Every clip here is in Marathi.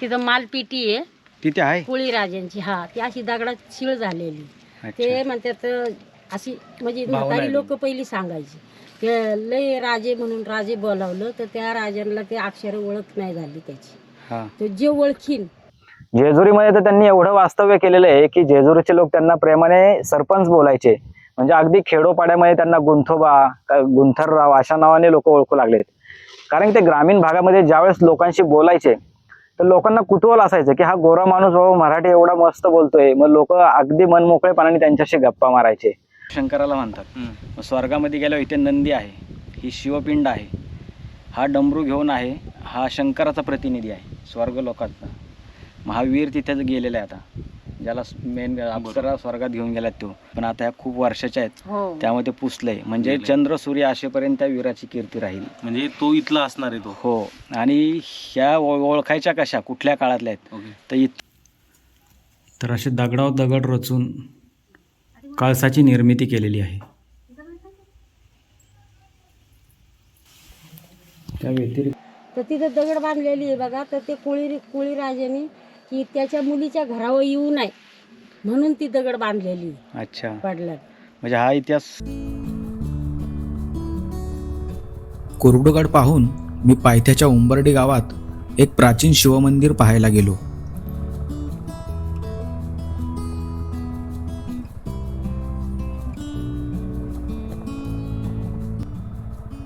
तिथं मालपिटी आहे. तिथे आहे? कुळी राजांची हा. ती अशी दगडात शिळ झालेली. ते म्हणतात अशी म्हणजे म्हातारी. लोक पहिली सांगायची. ते लय राजे म्हणून राजे बोलावलं तर त्या राजांना ते अक्षर ओळख नाही झाली त्याची. हा. तो जे ओळखीन. जेजुरीमध्ये तर त्यांनी एवढं वास्तव्य केलेलं आहे की जेजुरीचे लोक त्यांना प्रेमाने सरपंच बोलायचे. म्हणजे अगदी खेडोपाड्यामध्ये त्यांना गुंथोबा का- गुंथरराव अशा नावाने लोक ओळखू लागलेत. कारण ते ग्रामीण भागामध्ये ज्यावेळेस लोकांशी बोलायचे तर लोकांना कुतूहल असायचं की हा गोरा माणूस बाबा मराठी एवढा मस्त बोलतोय. मग लोक अगदी मनमोकळेपणाने त्यांच्याशी गप्पा मारायचे. शंकराला म्हणतात स्वर्गामध्ये गेल्यावर इथे नंदी आहे. ही शिवपिंड आहे. हा डमरू घेऊन आहे. हा शंकराचा प्रतिनिधी आहे. स्वर्ग लोकांचा. महावीर तिथे गेलेला आहे आता. ज्याला मेन अप्सरा स्वर्गात घेऊन गेल्यात तो. पण आता ह्या खूप वर्षाच्या आहेत. हो. त्यामुळे ते पुसलंय. म्हणजे. चंद्र सूर्य असेपर्यंत त्या वीराची कीर्ती राहील. म्हणजे तो इथला असणार आहे तो. हो. आणि ह्या ओळ- ओळखायच्या कशा? कुठल्या काळातल्या आहेत? ओके. तर इत तर असे दगडावर दगड रचून कळसाची निर्मिती केलेली आहे. त्या व्यतिरिक्त तर तिथं दगड बांधलेली आहे बघा. तर ते कोळी कोळी राजाने की त्याच्या मुलीच्या घरावर येऊ नये. म्हणून ती दगड बांधलेली अच्छा. पडलं म्हणजे हा इतिहास कुरडूगड पाहून मी पायथ्याच्या उंबर्डी गावात एक प्राचीन शिवमंदिर पाहायला गेलो.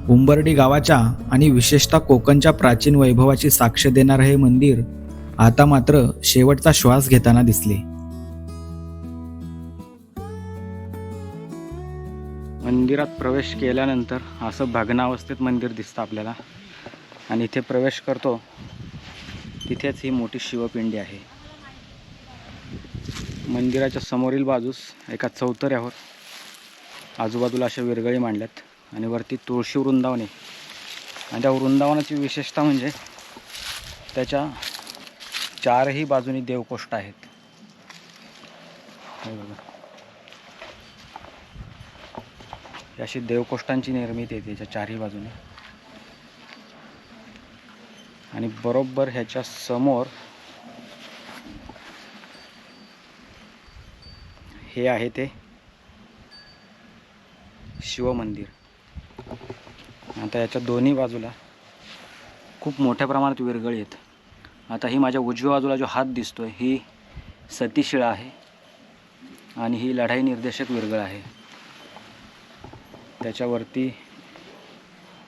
उंबर्डी गावाच्या आणि विशेषतः कोकणच्या प्राचीन वैभवाची साक्ष देणारं हे मंदिर आता मात्र शेवटचा श्वास घेताना दिसले. मंदिरात प्रवेश केल्यानंतर असं भग्नावस्थेत मंदिर दिसतं आपल्याला. आणि इथे प्रवेश करतो तिथेच ही मोठी शिवपिंडी आहे. मंदिराच्या समोरील बाजूस एका चौतऱ्यावर आजूबाजूला अशा विरगळी मांडल्यात आणि वरती तुळशी वृंदावने. आणि त्या वृंदावनाची विशेषता म्हणजे त्याच्या चारही बाजूनी देवकोष्ट आहेत. अशी देवकोष्टांची निर्मिती आहे त्याच्या चारही बाजूने. आणि बरोबर ह्याच्या समोर हे आहे ते शिवमंदिर. आता याच्या दोन्ही बाजूला खूप मोठ्या प्रमाणात विरगळी आहेत आता ही माझ्या उजव्या बाजूला जो हात दिसतोय ही सतीशिळा आहे आणि ही लढाई निर्देशक विरगळ आहे. त्याच्यावरती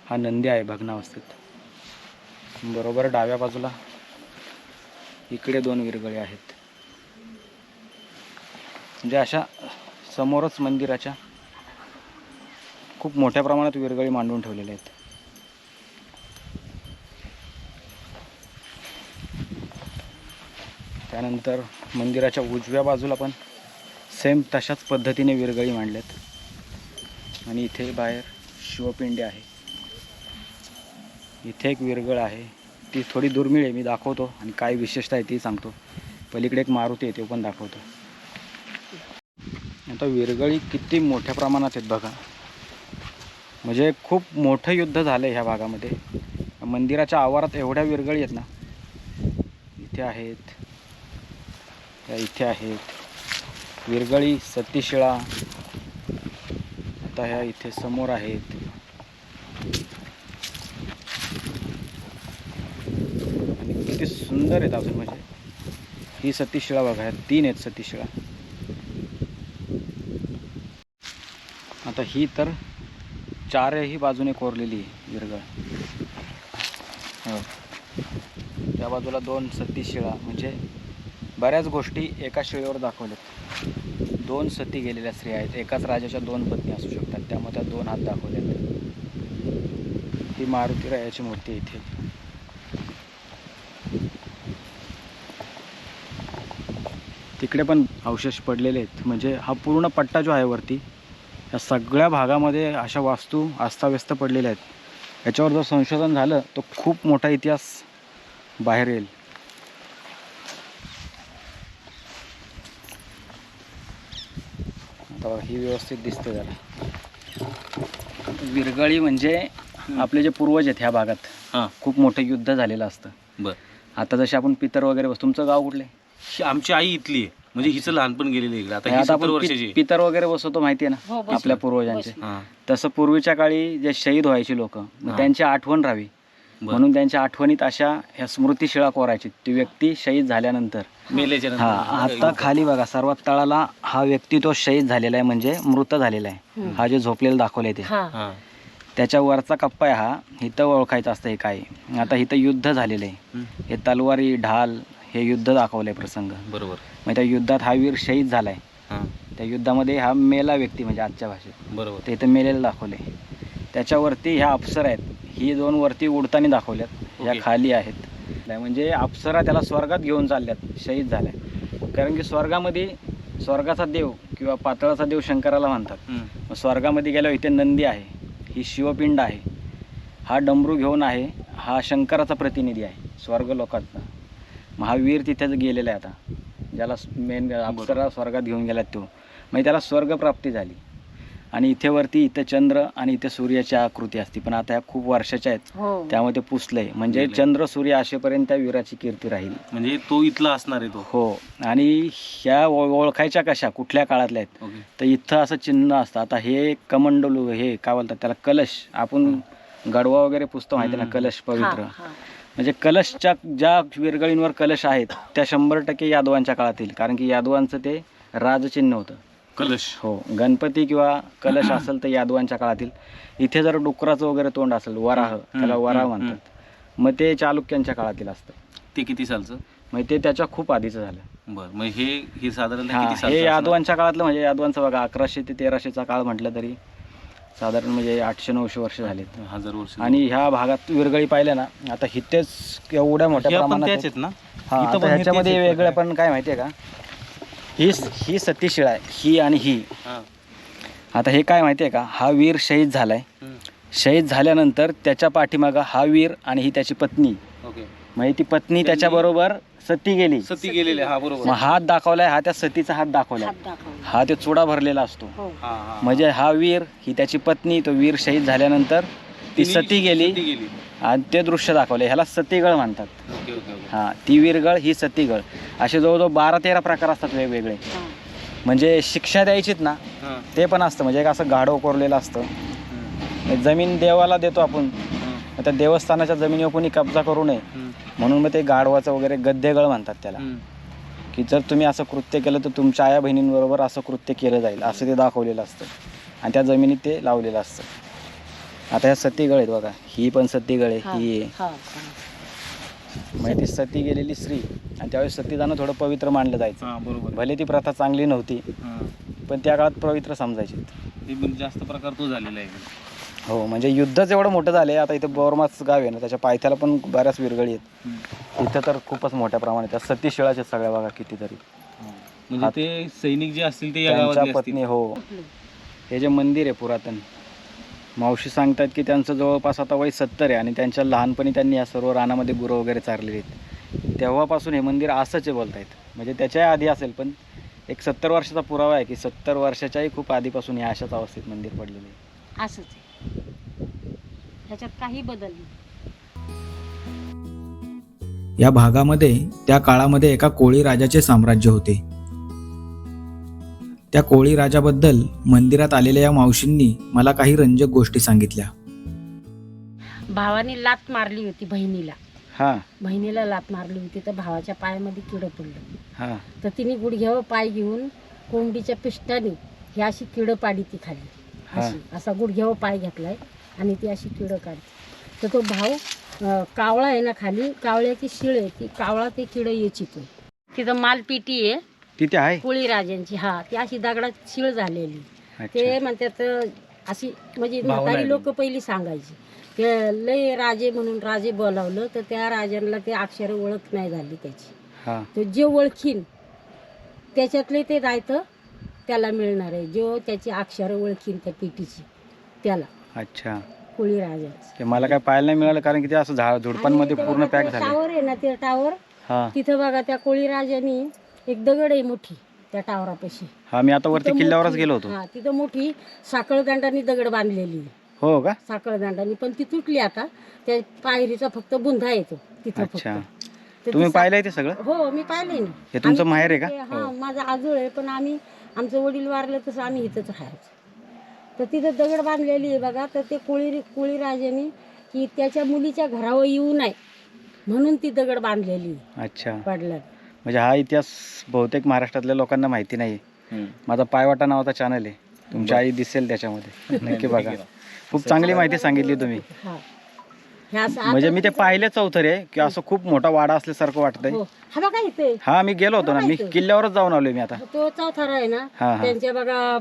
हा नंदी आहे भग्नावस्थेत बरोबर डाव्या बाजूला इकडे दोन विरगळे आहेत. म्हणजे अशा समोरच मंदिराच्या खूप मोठ्या प्रमाणात विरगळी मांडून ठेवलेल्या आहेत. त्यानंतर मंदिराच्या उजव्या बाजूला पण सेम तशाच पद्धतीने विरगळी मांडल्यात आणि इथे बाहेर शिवपिंडी आहे. इथे एक विरगळ आहे. ती थोडी दुर्मिळ आहे मी दाखवतो आणि काय विशेषता आहे ती सांगतो. पलीकडे एक मारुती आहे ते पण दाखवतो. आता विरगळी किती मोठ्या प्रमाणात आहेत बघा. म्हणजे खूप मोठं युद्ध झालं आहे ह्या भागामध्ये. मंदिराच्या आवारात एवढ्या विरगळी आहेत ना. इथे आहेत या इथे आहेत विरगळी सतीशिळा. आता ह्या इथे समोर आहेत. आणि किती सुंदर आहेत अजून म्हणजे. ही सतीशिळा बघा ह्या तीन आहेत सतीशिळा. आता ही तर चारही बाजूने कोरलेली आहे विरगळ. हो. त्या बाजूला दोन सतीशिळा म्हणजे बऱ्याच गोष्टी एका शिळेवर दाखवल्यात. दोन सती गेलेल्या स्त्रिया आहेत. एकाच राजाच्या दोन पत्नी असू शकतात. त्यामुळे त्या दोन हात दाखवल्यात. ही मारुती रायाची मूर्ती इथे. तिकडे पण अवशेष पडलेले आहेत. म्हणजे हा पूर्ण पट्टा जो आहे वरती या सगळ्या भागामध्ये अशा वास्तू अस्ताव्यस्त पडलेल्या आहेत. याच्यावर जर संशोधन झालं तर खूप मोठा इतिहास बाहेर येईल आता बघा, ही व्यवस्थित दिसते जरा. विरगळी म्हणजे आपले जे पूर्वज आहेत ह्या भागात हां. खूप मोठं युद्ध झालेलं असतं. बर. आता जसे आपण पितर वगैरे बस तुमचं गाव कुठले ही आमची आई इथली आहे. म्हणजे हिचं लहानपण गेलेलं इकडे. आता ही आता सत्तर वर्षाची. पितर वगैरे बसवतो माहिती आहे हो, ना बसवतो. आपल्या पूर्वजांचे. हा. तसं पूर्वीच्या काळी जे शहीद व्हायचे लोक हा. त्यांची आठवण राहावी. म्हणून त्यांच्या आठवणीत अशा ह्या स्मृतिशिळा कोरायची. ती व्यक्ती शहीद झाल्यानंतर. हा आता खाली बघा सर्वात तळाला हा व्यक्ती तो शहीद झालेला आहे म्हणजे मृत झालेला आहे. हा जे झोपलेला दाखवले ते. त्याच्या वरचा कप्पा आहे हा. इथं ओळखायचं असतं हे काय आता इथं युद्ध झालेलं आहे. हम्म. हे तलवारी ढाल हे युद्ध दाखवलंय प्रसंग. बरोबर. मग त्या युद्धात हा वीर शहीद झालाय. हा. त्या युद्धामध्ये हा मेला व्यक्ती म्हणजे आजच्या भाषेत. बरोबर. ते इथं मेलेलं दाखवले त्याच्यावरती ह्या अप्सर आहेत. ही दोन वरती उडताना दाखवल्यात. ह्या. खाली आहेत. म्हणजे अप्सरा त्याला स्वर्गात घेऊन चालल्यात. शहीद झाल्या. कारण की स्वर्गामध्ये स्वर्गाचा देव किंवा पातळाचा देव शंकराला म्हणतात स्वर्गामध्ये गेल्यावर इथे नंदी आहे. ही शिवपिंड आहे. हा डमरू घेऊन आहे. हा शंकराचा प्रतिनिधी आहे. स्वर्ग लोकातला मग हा वीर तिथेच गेलेला आहे आता. ज्याला मेन अप्सरा स्वर्गात घेऊन गेलात तो. मग त्याला स्वर्गप्राप्ती झाली. आणि इथे वरती इथे चंद्र आणि इथे सूर्याची आकृती असते. पण आता ह्या खूप वर्षाच्या आहेत. हो. त्यामुळे ते पुसलंय. म्हणजे. चंद्र सूर्य असेपर्यंत त्या वीराची कीर्ती राहील. म्हणजे तो इथला असणार आहे तो. हो. आणि ह्या ओळ- ओळखायच्या कशा? कुठल्या काळातल्या आहेत? तर इथं असं चिन्ह असतं. आता हे कमंडलू हे काय बोलतात त्याला? कलश. आपण गडवा वगैरे पुसतो माहिती ना. कलश पवित्र. म्हणजे कलशच्या ज्या विरगळींवर कलश आहेत त्या शंभर टक्के यादवांच्या काळातील. कारण की यादवांचं ते राजचिन्ह होतं. कलश हो. गणपती किंवा कलश असेल तर यादवांच्या काळातील. इथे जर डुकराचं वगैरे तोंड असेल वराह त्याला वराह म्हणतात. मग ते चालुक्यांच्या काळातील असतं. ते किती सालचं? मग ते त्याच्या खूप आधीचं झालं. बर मग हे हे साधारण हा, किती सालचं असणार? यादवांच्या काळातलं म्हणजे यादवांचं बघा अकराशे ते तेराशेचा काळ म्हटलं तरी साधारण म्हणजे आठशे नऊशे वर्ष झालेत. हजार वर्ष आणि ह्या भागात विरगळी पाहिल्या ना आता हितेच एवढ्या मोठ्या हे प्रमाणात त्याच आहेत. आहेत ना? हा, इथं आता पण हे ह्याच्यामध्ये तेच आहेत वेगळं? पण काय माहितीये का? ही ही सतीशिळा आहे. ही आणि ही. हा. आता हे काय माहितीये का? हा वीर शहीद झालाय. शहीद झाल्यानंतर त्याच्या पाठीमागं हा वीर आणि ही त्याची पत्नी. ओके. म्हणजे ती पत्नी त्याच्याबरोबर सती गेली. सती गेलेले हा बरोबर. मग हात दाखवलाय हा त्या सतीचा हात दाखवलाय. हात दाखवला हा ते चुडा भरलेला असतो. हो. म्हणजे हा वीर ही त्याची पत्नी तो वीर शहीद झाल्यानंतर ती सती गेली आणि ते दृश्य दाखवले ह्याला सतीगळ म्हणतात. Okay okay okay. हा ती वीरगळ ही सतीगळ. असे जवळजवळ बारा तेरा प्रकार असतात वेगवेगळे. म्हणजे शिक्षा द्यायचीत ना. ते पण असतं. म्हणजे एक असं गाढव कोरलेलं असतं. जमीन देवाला देतो आपण. त्या देवस्थानाच्या जमिनीवर कोणी कब्जा करू नये. म्हणून मग ते गाढवाचं वगैरे गद्देगळ म्हणतात त्याला. की जर तुम्ही असं कृत्य केलं तर तुमच्या आया बहिणींबरोबर असं कृत्य केलं जाईल. असं ते दाखवलेलं असतं. आणि त्या जमिनीत ते लावलेलं असतं. आता ह्या सतीगळ आहेत बघा. ही पण सतीगळ आहे. हा, आहे. हा, म्हणजे ती सती गेलेली स्त्री आणि त्यावेळेस सती जाणं थोडं पवित्र मानलं जायचं हा बरोबर भले ती प्रथा चांगली नव्हती हा. पण त्या काळात पवित्र समजायची पण जास्त प्रकार तो झालेला आहे हो म्हणजे युद्धच एवढं मोठं झालंय आता इथं बोरमाच गाव आहे ना त्याच्या पायथ्याला पण बऱ्याच विरगळी आहेत हम्म. इथं तर खूपच मोठ्या प्रमाणात आहेत. सती शिळाच्या सगळ्या बघा कितीतरी. म्हणजे ते सैनिक जे असतील ते या त्यांच्या गावातले पत्नी हो हे जे मंदिर आहे पुरातन मावशी सांगतात की त्यांचं जवळपास आता वय सत्तर आहे आणि त्यांच्या लहानपणी त्यांनी या सर्व रानामध्ये गुरं वगैरे चारलेली आहेत. तेव्हापासून हे मंदिर असंच आहे बोलतायत. म्हणजे त्याच्याही आधी असेल पण एक सत्तर वर्षाचा पुरावा आहे की सत्तर वर्षाच्याही खूप आधीपासून या अशाच अवस्थेत मंदिर पडलेलं आहे. असंच आहे. ह्याच्यात काही बदल नाही. या भागामध्ये त्या काळामध्ये एका कोळी राजाचे साम्राज्य होते. त्या कोळी राजाबद्दल मंदिरात आलेल्या या मावशींनी मला काही रंजक गोष्टी सांगितल्या. भावाने लात मारली होती बहिणीला. हां. बहिणीला लात मारली होती तर भावाच्या पायामध्ये किडं पडलं. हां. तर तिने गुडघ्यावर पाय घेऊन कोंबडीच्या पिष्टाने ही अशी किडं पाडी ती खाली हा. अशी असा गुडघ्यावर पाय घेतलाय आणि ती अशी किडं काढते तर तो भाव अं, कावळा आहे ना खाली कावळ्याची शिळ आहे ती कावळा ते किडं येचितो तिथं मालपिटी आहे तिथे आहे? कोळी राजांची हा. ती अशी दगडात शिळ झालेली. ते म्हणतात अशी म्हणजे म्हातारी. लोक पहिली सांगायची. ते लय राजे म्हणून राजे बोलावलं तर त्या राजांना ते अक्षर ओळख नाही झाली त्याची. हां. तो जे ओळखीन त्याच्यातले ते रायतं त्याला मिळणार आहे. जो त्याची अक्षर ओळखीन त्या पिटीची त्याला. अच्छा. कोळी राजाचं ते मला काय पाहायला नाही मिळालं कारण की ते असं झाड झुडपांमध्ये पूर्ण पॅक झालं. टावर आहे ना ते टावर. तिथं बघा त्या कोळी राजानी एक दगड आहे मोठी त्या टावरापाशी. हा मी आता वरती तिथं किल्ल्यावरच मोठी- गेलो होतो. हा तिथं मोठी साखळदंडानी दगड बांधलेली आहे. हो का? साखळदंडानी पण ती तुटली आता. त्या पायरीचा फक्त बुंधा येतो तिथं फक्त. अच्छा तर तुम्ही पाहिलंय ते सगळं? हो मी पाहिले ना. हे तुमचं आम्ही माहेर आहे का? हो. हा. माझा आजोळ आहे पण आम्ही आमचं वडील वारलं तसं आम्ही इथंच राहायचो. तर तिथं दगड बांधलेली आहे बघा तर ते कोळी कोळी राजाने की त्याच्या मुलीच्या घरावर येऊ नये म्हणून ती दगड बांधलेली आहे. अच्छा. पडलं. म्हणजे हा इतिहास बहुतेक महाराष्ट्रातल्या लोकांना माहिती नाही. माझा पायवाटा नावाचा चॅनल आहे. तुमची आई दिसेल त्याच्यामध्ये. नक्की बघा. खूप चांगली माहिती सांगितली तुम्ही. म्हणजे मी ते पाहिले चौथरे की असं खूप मोठा वाडा असल्यासारखं वाटतंय. हो. हा बघा इथे. हा मी गेलो होतो ना. मी किल्ल्यावरच जाऊन आलोय मी आता. तो चौथारा आहे ना. त्यांच्या बघा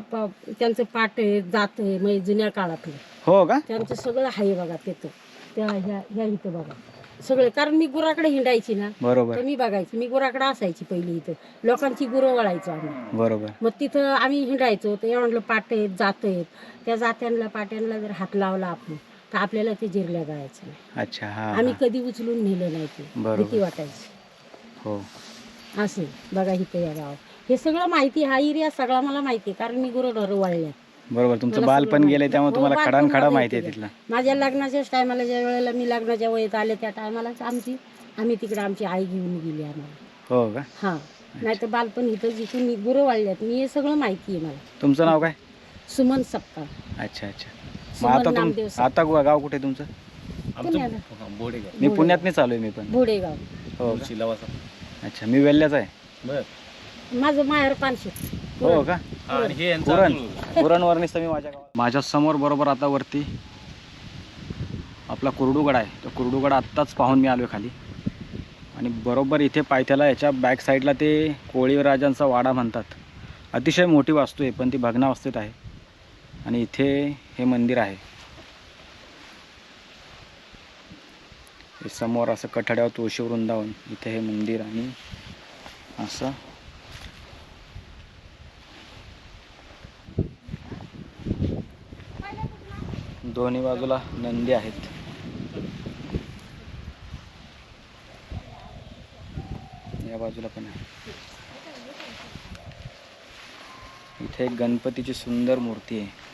त्यांचं पाट आहे जात आहे म्हणजे जुन्या काळातलं. हो का? त्यांचं सगळं आहे बघा तिथं. त्या ह्या ह्या इथं बघा. सगळे. कारण मी गुराकडे हिंडायची ना बरोबर. तर मी बघायची. मी गुराकडे असायची पहिली इथं. लोकांची गुरं वळायचो आम्ही. बरोबर. मग तिथं आम्ही हिंडायचो. तर एवढलं पाट आहेत जात आहेत त्या जात्यांना पाट्यांना जर हात लावला आपण तर आपल्याला ते जिरल्या जायचं. नाही अच्छा हा आम्ही हा. कधी उचलून नेलं नाही ते. बरोबर. भीती वाटायची. हो. असं. बघा इथं या गावात. हे सगळं माहिती हा एरिया सगळा मला माहिती आहे. कारण मी गुरं वळल्यात. बरोबर तुमचं मला बाल सगळं पण माहिती. गेलंय त्यामुळे हो, तुम्हाला बालपण खडान खडा माहिती आहे तिथला. माझ्या लग्नाच्याच टायमाला ज्या वेळेला मी लग्नाच्या वयात आले त्या टायमालाच आमची आम्ही तिकडे आमची आई घेऊन गेली आम्हाला. हो का? हां. नाही तर बालपण इथं जिथून मी गुरं वाढल्यात मी हे सगळं माहिती आहे मला. तुमचं नाव काय? सुमन सप्ताह अच्छा अच्छा. मग सुमन आता नामदेव तुम आता गो- गाव कुठे तुमचं? पुण्याला. बोडेगाव मी पुण्यात चालू आहे मी पण. भोडेगाव. हो का? शिलावासा अच्छा मी वेल्ल्याचा आहे. बर. माझं माहेर पानशे हो का? आणि हे यांचं पुरण. अतुल. पुरणवरणीच मी माझ्या गावात. माझ्यासमोर बरोबर आता वरती आपला कुरडूगड आहे. तो कुरडूगड आत्ताच पाहून मी आलो खाली. आणि बरोबर इथे पायथ्याला याच्या बॅक साईडला ते कोळी राजांचा वाडा म्हणतात. अतिशय मोठी वास्तू आहे पण ती भग्नावस्थेत आहे. आणि इथे हे मंदिर आहे. हे समोर असं कठड्यावर तुळशी वृंदावन इथे हे मंदिर आणि असं दोन्ही बाजूला नंदी आहेत. या बाजूला पण आहे. इथे एक गणपतीची सुंदर मूर्ती आहे.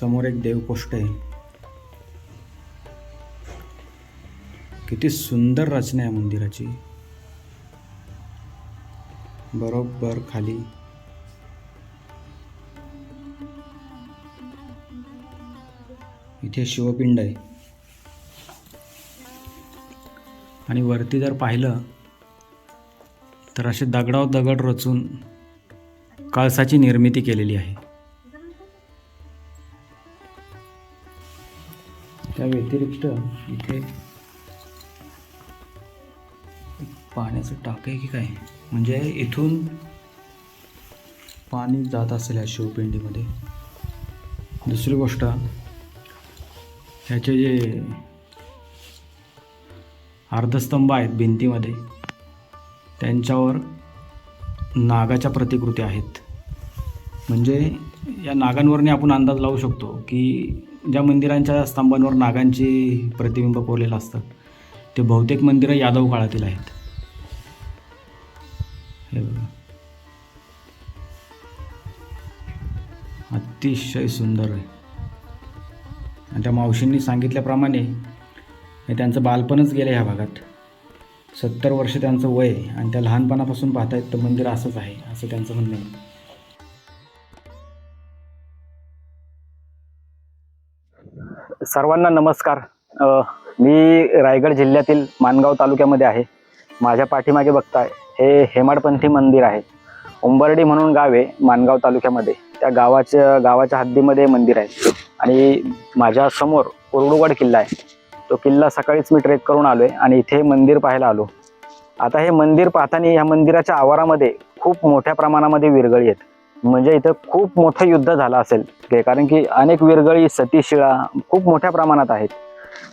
समोर एक देवकोष्ट आहे. किती सुंदर रचना आहे मंदिराची. बरोबर खाली. इथे शिवपिंड आहे. आणि वरती जर पाहिलं तर असे दगडावर दगड रचून कळसाची निर्मिती केलेली आहे. व्यतिरिक्त इथे पाण्याचं टाक आहे की काय? म्हणजे इथून पाणी जात असेल या शिवपिंडीमध्ये. दुसरी गोष्ट ह्याचे जे अर्धस्तंभ आहेत भिंतीमध्ये त्यांच्यावर नागाच्या प्रतिकृती आहेत. म्हणजे या नागांवरने आपण अंदाज लावू शकतो की ज्या मंदिरांच्या स्तंभांवर नागांची प्रतिबिंब कोरलेलं असतात ते बहुतेक मंदिरं यादव काळातील आहेत. हे बघा. अतिशय सुंदर आहे. आणि त्या मावशींनी सांगितल्याप्रमाणे हे त्यांचं बालपणच गेलं ह्या भागात. सत्तर वर्ष त्यांचं वय आहे आणि त्या लहानपणापासून पाहतायत तर मंदिर असंच आहे असं त्यांचं म्हणणं आहे. सर्वांना नमस्कार. मी रायगड जिल्ह्यातील माणगाव तालुक्यामध्ये आहे. माझ्या पाठीमागे बघताय हे हेमाडपंथी मंदिर आहे. उंबरडी म्हणून गाव आहे माणगाव तालुक्यामध्ये. त्या गावाच्या गावाच्या हद्दीमध्ये मंदिर आहे. आणि माझ्यासमोर कुरडुगड किल्ला आहे. तो किल्ला सकाळीच मी ट्रेक करून आलो आहे आणि इथे मंदिर पाहायला आलो. आता हे मंदिर पाहताना ह्या मंदिराच्या आवारामध्ये खूप मोठ्या प्रमाणामध्ये विरगळी आहेत. म्हणजे इथं खूप मोठं युद्ध झालं असेल. ते कारण की अनेक विरगळी सतीशिळा खूप मोठ्या प्रमाणात आहेत.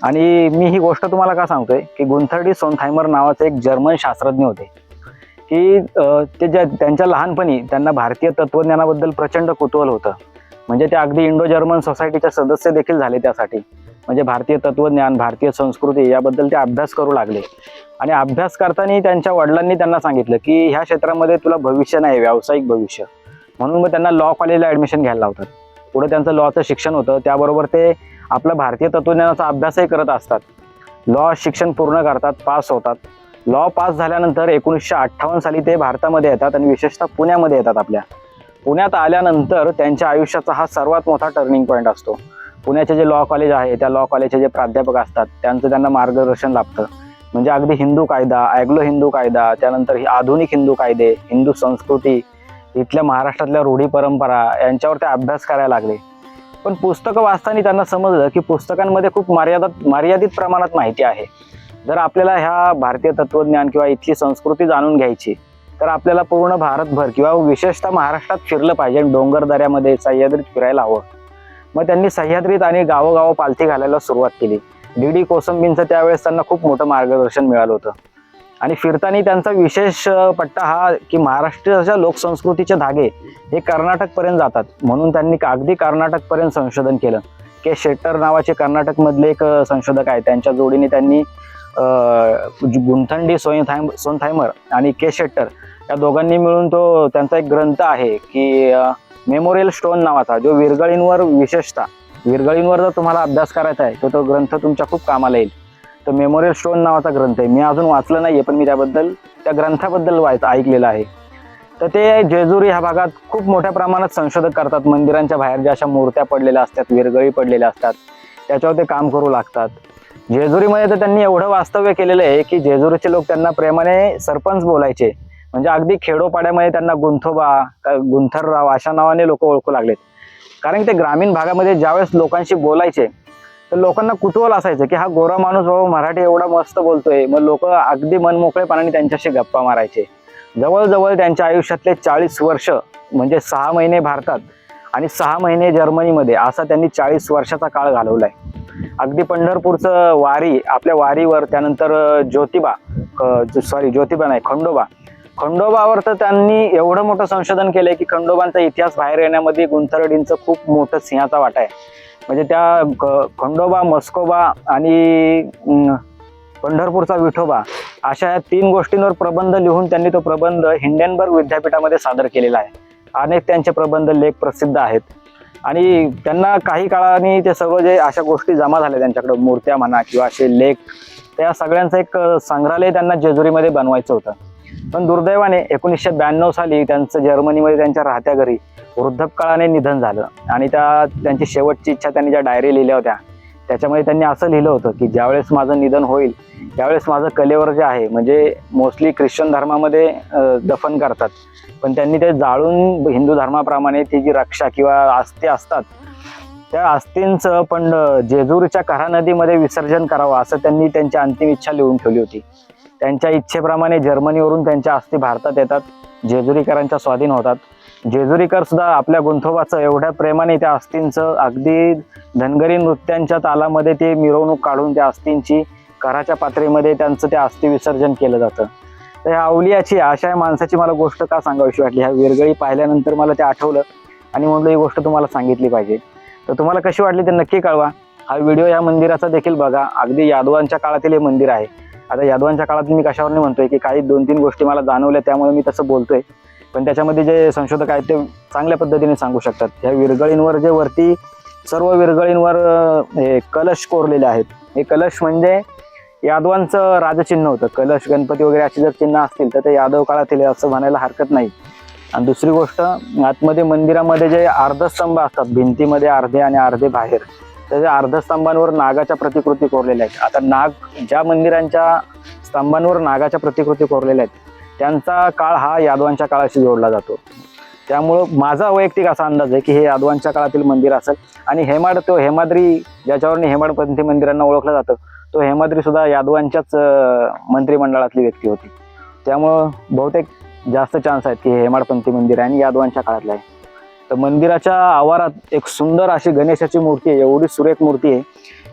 आणि मी ही गोष्ट तुम्हाला का सांगतोय? की गुंथर्डी सोनथायमर नावाचे एक जर्मन शास्त्रज्ञ होते. की ते ज्या त्यांच्या लहानपणी त्यांना भारतीय तत्वज्ञानाबद्दल प्रचंड कुतूहल होतं. म्हणजे ते अगदी इंडो जर्मन सोसायटीचे सदस्य देखील झाले त्यासाठी. म्हणजे भारतीय तत्वज्ञान भारतीय संस्कृती याबद्दल ते अभ्यास करू लागले. आणि अभ्यास करताना त्यांच्या वडिलांनी त्यांना सांगितलं की ह्या क्षेत्रामध्ये तुला भविष्य नाही व्यावसायिक भविष्य. म्हणून मग त्यांना लॉ कॉलेजला ॲडमिशन घ्यायला लावतात. पुढे त्यांचं लॉचं शिक्षण होतं. त्याबरोबर ते आपलं भारतीय तत्वज्ञानाचा अभ्यासही करत असतात. लॉ शिक्षण पूर्ण करतात पास होतात. लॉ पास झाल्यानंतर एकोणीसशे अठ्ठावन्न साली ते भारतामध्ये येतात आणि विशेषतः पुण्यामध्ये येतात आपल्या. पुण्यात आल्यानंतर त्यांच्या आयुष्याचा हा सर्वात मोठा टर्निंग पॉईंट असतो. पुण्याचे जे लॉ कॉलेज आहे त्या लॉ कॉलेजचे जे प्राध्यापक असतात त्यांचं त्यांना मार्गदर्शन लाभतं. म्हणजे अगदी हिंदू कायदा ॲग्लो हिंदू कायदा त्यानंतर ही आधुनिक हिंदू कायदे हिंदू संस्कृती इथल्या महाराष्ट्रातल्या रूढी परंपरा यांच्यावर ते अभ्यास करायला लागले. पण पुस्तकं वाचताना त्यांना समजलं की पुस्तकांमध्ये खूप मर्यादित मर्यादित प्रमाणात माहिती आहे. जर आपल्याला ह्या भारतीय तत्वज्ञान किंवा इथली संस्कृती जाणून घ्यायची तर आपल्याला पूर्ण भारतभर किंवा विशेषतः महाराष्ट्रात फिरलं पाहिजे. डोंगर दऱ्यामध्ये सह्याद्रीत फिरायला हवं. मग त्यांनी सह्याद्रीत आणि गावोगाव पालथी घालायला सुरुवात केली. डी डी कोसंबींचं त्यावेळेस त्यांना खूप मोठं मार्गदर्शन मिळालं होतं. आणि फिरताना त्यांचा विशेष पट्टा हा की महाराष्ट्राच्या लोकसंस्कृतीचे धागे हे कर्नाटकपर्यंत जातात. म्हणून त्यांनी अगदी कर्नाटकपर्यंत संशोधन केलं. के. शेट्टर नावाचे कर्नाटकमधले एक संशोधक आहे त्यांच्या जोडीने त्यांनी गुंथंडी सोयथाय सोनथायमर आणि के. शेट्टर या दोघांनी मिळून तो त्यांचा एक ग्रंथ आहे की मेमोरियल स्टोन नावाचा जो विरगळींवर विशेषतः विरगळींवर जर तुम्हाला अभ्यास करायचा आहे तर तो ग्रंथ तुमच्या खूप कामाला येईल. तर मेमोरियल स्टोन नावाचा ग्रंथ आहे. मी अजून वाचलं नाहीये पण मी त्याबद्दल त्या ग्रंथाबद्दल वाच ऐकलेलं आहे. तर ते जेजुरी ह्या भागात खूप मोठ्या प्रमाणात संशोधक करतात. मंदिरांच्या बाहेर ज्या अशा मूर्त्या पडलेल्या असतात विरगळी पडलेल्या असतात त्याच्यावर ते काम करू लागतात. जेजुरीमध्ये तर त्यांनी एवढं वास्तव्य केलेलं आहे की जेजुरीचे लोक त्यांना प्रेमाने सरपंच बोलायचे. म्हणजे अगदी खेडोपाड्यामध्ये त्यांना गुंथोबा गुंथरराव अशा नावाने लोक ओळखू लागलेत. कारण ते ग्रामीण भागामध्ये ज्यावेळेस लोकांशी बोलायचे तर लोकांना कुतूहल असायचं की हा गोरा माणूस बाबा मराठी एवढा मस्त बोलतोय. मग लोक अगदी मनमोकळेपणाने त्यांच्याशी गप्पा मारायचे. जवळजवळ त्यांच्या आयुष्यातले चाळीस वर्ष म्हणजे सहा महिने भारतात आणि सहा महिने जर्मनीमध्ये असा त्यांनी चाळीस वर्षाचा काळ घालवलाय. अगदी पंढरपूरचं वारी आपल्या वारीवर त्यानंतर ज्योतिबा सॉरी ज्योतिबा नाही खंडोबा. खंडोबावर तर त्यांनी एवढं मोठं संशोधन केलंय की खंडोबांचा इतिहास बाहेर येण्यामध्ये गुंथरडींचं खूप मोठं सिंहाचा वाटा आहे. म्हणजे त्या खंडोबा मस्कोबा आणि पंढरपूरचा विठोबा अशा या तीन गोष्टींवर प्रबंध लिहून त्यांनी तो प्रबंध हिंडेनबर्ग विद्यापीठामध्ये सादर केलेला आहे. अनेक त्यांचे प्रबंध लेख प्रसिद्ध आहेत. आणि त्यांना काही काळाने ते सगळं जे अशा गोष्टी जमा झाल्या त्यांच्याकडे मूर्त्या म्हणा किंवा असे लेख त्या सगळ्यांचं एक संग्रहालय त्यांना जेजुरीमध्ये बनवायचं होतं. पण दुर्दैवाने एकोणीसशे ब्याण्णव साली त्यांचं जर्मनीमध्ये त्यांच्या राहत्या घरी वृद्धपकाळाने निधन झालं. आणि त्या त्यांची शेवटची इच्छा त्यांनी ज्या डायरी लिहिल्या होत्या त्याच्यामध्ये त्यांनी असं लिहिलं होतं की ज्यावेळेस माझं निधन होईल त्यावेळेस माझं कलेवर जे आहे म्हणजे मोस्टली ख्रिश्चन धर्मामध्ये दफन करतात. पण त्यांनी ते जाळून हिंदू धर्माप्रमाणे ती जी रक्षा किंवा आस्ती असतात त्या आस्तींचं पण जेजूरच्या करा नदीमध्ये विसर्जन करावं असं त्यांनी त्यांची अंतिम इच्छा लिहून ठेवली होती. त्यांच्या इच्छेप्रमाणे जर्मनीवरून त्यांच्या अस्थी भारतात येतात. जेजुरीकरांच्या स्वाधीन होतात. जेजुरीकर सुद्धा आपल्या गुंथोबाचं एवढ्या प्रेमाने त्या अस्थींचं अगदी धनगरी नृत्यांच्या तालामध्ये ते मिरवणूक काढून त्या अस्थींची कराच्या पातळीमध्ये त्यांचं त्या अस्थि विसर्जन केलं जातं. तर ह्या अवलियाची अशा या माणसाची मला गोष्ट का सांगावीशी वाटली? ह्या विरगळी पाहिल्यानंतर मला ते आठवलं आणि म्हणलं ही गोष्ट तुम्हाला सांगितली पाहिजे. तर तुम्हाला कशी वाटली ते नक्की कळवा. हा व्हिडिओ या मंदिराचा देखील बघा. अगदी यादवांच्या काळातील हे मंदिर आहे. आता यादवांच्या काळात मी कशावर नाही म्हणतोय की काही दोन तीन गोष्टी मला जाणवल्या त्यामुळे मी तसं बोलतोय. पण त्याच्यामध्ये जे संशोधक आहेत ते चांगल्या पद्धतीने सांगू शकतात. ह्या विरगळींवर जे वरती सर्व विरगळींवर हे कलश कोरलेले आहेत. हे कलश म्हणजे यादवांचं राजचिन्ह होतं. कलश गणपती वगैरे अशी जर चिन्ह असतील तर ते यादव काळातील असं म्हणायला हरकत नाही. आणि दुसरी गोष्ट आतमध्ये मंदिरामध्ये जे अर्धस्तंभ असतात भिंतीमध्ये अर्धे आणि अर्धे बाहेर. त्याच्या अर्धस्तंभांवर नागाच्या प्रतिकृती कोरलेल्या आहेत. आता नाग ज्या मंदिरांच्या स्तंभांवर नागाच्या प्रतिकृती कोरलेल्या आहेत त्यांचा काळ हा यादवांच्या काळाशी जोडला जातो. त्यामुळं माझा वैयक्तिक असा अंदाज आहे की हे यादवांच्या काळातील मंदिर असेल आणि हेमाड तो हेमाद्री ज्याच्यावरून हेमाडपंथी मंदिरांना ओळखलं जातं तो हेमाद्री सुद्धा यादवांच्याच मंत्रिमंडळातली व्यक्ती होती. त्यामुळं बहुतेक जास्त चान्स आहेत की हे हेमाडपंथी मंदिर आहे आणि यादवांच्या काळातलं आहे. तर मंदिराच्या आवारात एक सुंदर अशी गणेशाची मूर्ती आहे एवढी सुरेख मूर्ती आहे.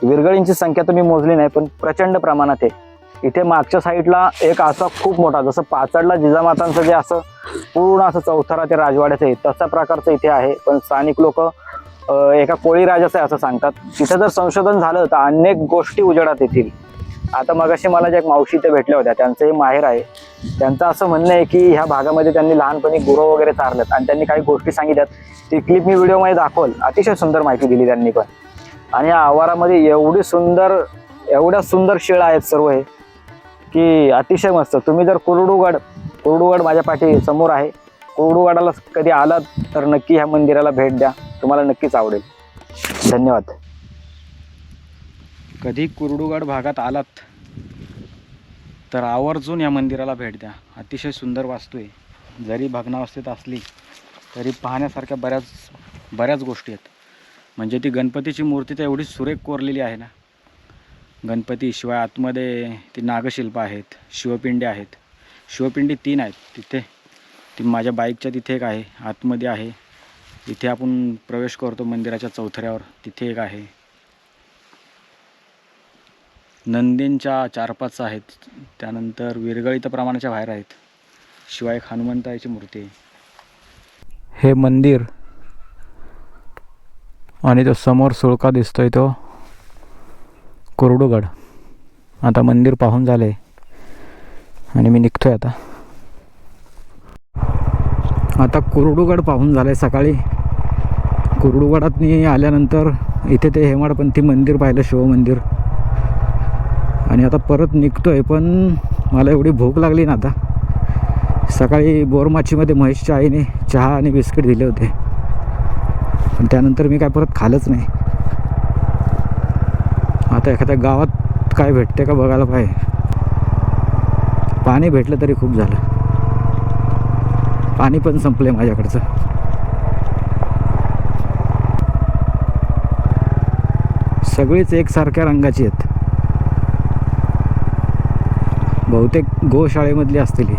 विरगळींची संख्या तर मी मोजली नाही पण प्रचंड प्रमाणात आहे. इथे मागच्या साईडला एक असा खूप मोठा जसं पाचडला जिजामातांचं जे असं पूर्ण असं चौथरा ते राजवाड्याचं आहे तसा प्रकारचं इथे आहे. पण स्थानिक लोक एका कोळी राजाचं आहे असं सांगतात. तिथं जर संशोधन झालं तर अनेक गोष्टी उजेडात येतील. आता मगाशी मला ज्या एक मावशी त्या भेटल्या होत्या त्यांचं हे माहेर आहे. त्यांचं असं म्हणणं आहे की ह्या भागामध्ये त्यांनी लहानपणी गुरं वगैरे चारल्यात आणि त्यांनी काही गोष्टी सांगितल्यात. ती क्लिप मी व्हिडिओमध्ये दाखवल. अतिशय सुंदर माहिती दिली त्यांनी पण. आणि या आवारामध्ये एवढी सुंदर एवढ्या सुंदर शिळा आहेत सर्व हे की अतिशय मस्त. तुम्ही जर कुरडूगड कुरडूगड माझ्या पाठी समोर आहे कुरडूगडाला कधी आलात तर नक्की ह्या मंदिराला भेट द्या. तुम्हाला नक्कीच आवडेल. धन्यवाद. कधी कुरडूगड भागात आलात तर आवर्जून या मंदिराला भेट द्या. अतिशय सुंदर वास्तू आहे. जरी भग्नावस्थेत असली तरी पाहण्यासारख्या बऱ्याच बऱ्याच गोष्टी आहेत. म्हणजे ती गणपतीची मूर्ती तर एवढी सुरेख कोरलेली आहे ना. गणपती शिवाय आतमध्ये ती नागशिल्प आहेत शिवपिंडी आहेत. शिवपिंडी तीन आहेत तिथे. ती माझ्या बाईकच्या तिथे एक आहे आतमध्ये आहे. इथे आपण प्रवेश करतो मंदिराच्या चौथऱ्यावर तिथे एक आहे. नंदींच्या चार पाच आहेत. त्यानंतर विरगळी तर प्रमाणाच्या बाहेर आहेत. शिवाय एक हनुमंताची मूर्ती आहे. हे मंदिर आणि तो समोर सुळका दिसतोय तो. कुरडूगड. आता मंदिर पाहून झाले. आणि मी निघतोय आता. आता कुरडूगड पाहून झालंय सकाळी. कुरडूगडात आल्यानंतर इथे ते हेमाडपंथी मंदिर पाहिलं शिवमंदिर आणि आता परत निघतोय पण मला एवढी भूक लागली ना आता. सकाळी बोरमाचीमध्ये महेशच्या आईने चहा आणि बिस्किट दिले होते. पण त्यानंतर मी काय परत खालच नाही. आता एखाद्या गावात काय भेटते का बघायला पाहिजे. पाणी भेटलं तरी खूप झालं. पाणी पण संपलंय माझ्याकडचं. सगळीच एकसारख्या रंगाची आहेत. बहुतेक गोशाळेमधली असतील ही.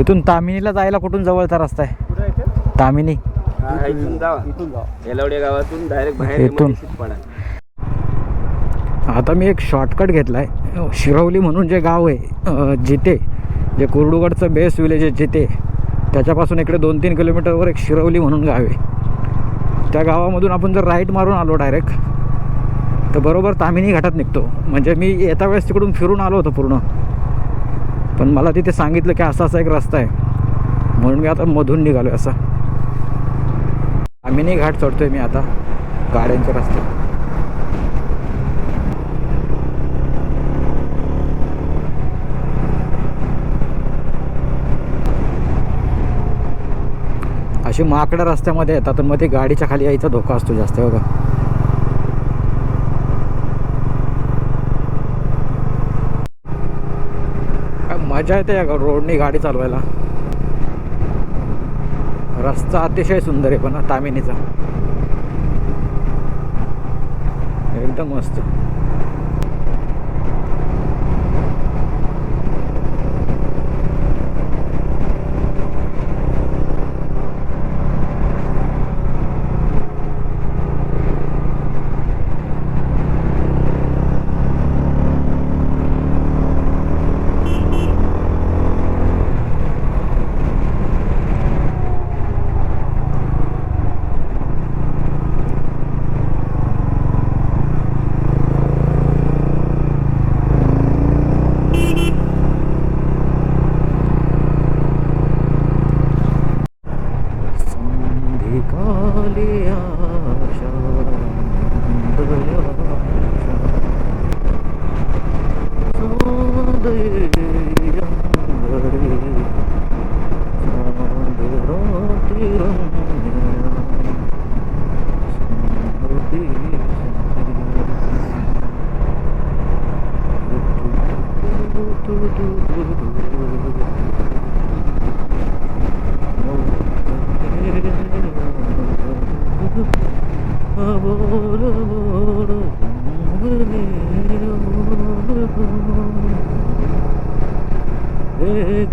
इथून तामिनीला जायला कुठून जवळचा रस्ता आहे? तामिनी. गावातून डायरेक्ट इथून. आता मी एक शॉर्टकट घेतला आहे शिरवली म्हणून जे गाव आहे जिथे जे कुरडूगडचं बेस्ट विलेज आहे जिथे त्याच्यापासून इकडे दोन तीन किलोमीटरवर एक शिरवली म्हणून गाव आहे. त्या गावामधून आपण जर राईट मारून आलो डायरेक्ट तर बरोबर तामिनी घाटात निघतो. म्हणजे मी येता वेळेस तिकडून फिरून आलो होतो पूर्ण. पण मला तिथे सांगितलं की असा असा एक रस्ता आहे. म्हणून मी आता मधून निघालो असा. तामिनी घाट चढतोय मी आता. गाड्यांच्या रस्त्यात अशी माकडं रस्त्यामध्ये येतात तर मग ते गाडीच्या खाली यायचा धोका असतो जास्त बघा. काय मजा येते या रोडनी गाडी चालवायला. रस्ता अतिशय सुंदर आहे पण तामिनीचा. एकदम मस्त.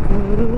করো